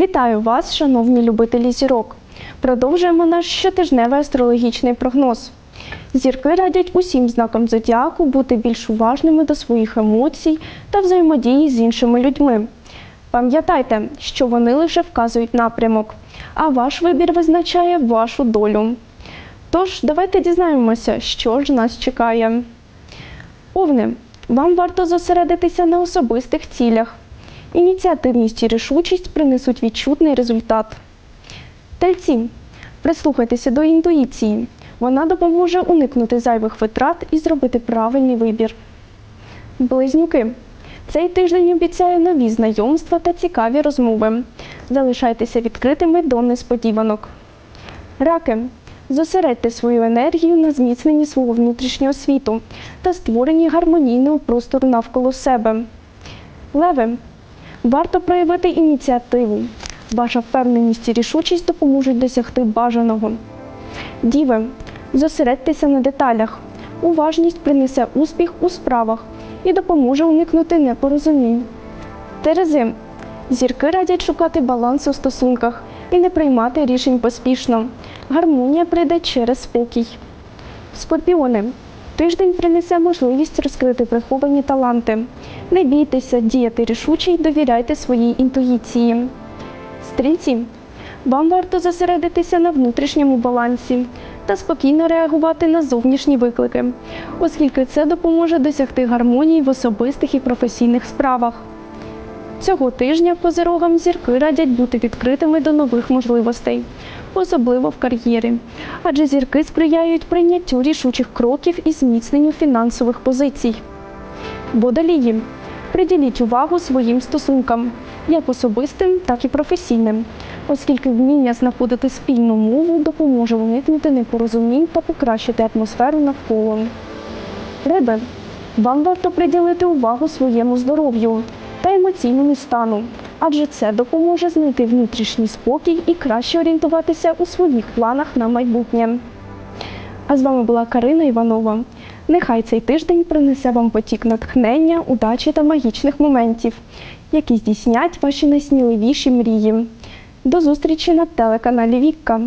Вітаю вас, шановні любителі зірок. Продовжуємо наш щотижневий астрологічний прогноз. Зірки радять усім знакам зодіаку бути більш уважними до своїх емоцій та взаємодії з іншими людьми. Пам'ятайте, що вони лише вказують напрямок, а ваш вибір визначає вашу долю. Тож, давайте дізнаємося, що ж нас чекає. Овни, вам варто зосередитися на особистих цілях. Ініціативність і рішучість принесуть відчутний результат. Тельці, прислухайтеся до інтуїції. Вона допоможе уникнути зайвих витрат і зробити правильний вибір. Близнюки. Цей тиждень обіцяє нові знайомства та цікаві розмови. Залишайтеся відкритими до несподіванок. Раки. Зосередьте свою енергію на зміцненні свого внутрішнього світу та створенні гармонійного простору навколо себе. Леви. Варто проявити ініціативу. Ваша впевненість і рішучість допоможуть досягти бажаного. Діви, зосередьтеся на деталях. Уважність принесе успіх у справах і допоможе уникнути непорозумінь. Терези, зірки радять шукати баланс у стосунках і не приймати рішень поспішно. Гармонія прийде через спокій. Скорпіони. Тиждень принесе можливість розкрити приховані таланти. Не бійтеся діяти рішуче й довіряйте своїй інтуїції. Стрільці. Вам варто зосередитися на внутрішньому балансі та спокійно реагувати на зовнішні виклики, оскільки це допоможе досягти гармонії в особистих і професійних справах. Цього тижня козирогам зірки радять бути відкритими до нових можливостей, особливо в кар'єрі, адже зірки сприяють прийняттю рішучих кроків і зміцненню фінансових позицій. Водолії. Приділіть увагу своїм стосункам, як особистим, так і професійним, оскільки вміння знаходити спільну мову допоможе уникнути непорозумінь та покращити атмосферу навколо. Риби. Вам варто приділити увагу своєму здоров'ю та емоційному стану, адже це допоможе знайти внутрішній спокій і краще орієнтуватися у своїх планах на майбутнє. А з вами була Карина Іванова. Нехай цей тиждень принесе вам потік натхнення, удачі та магічних моментів, які здійснять ваші найсміливіші мрії. До зустрічі на телеканалі Вікка.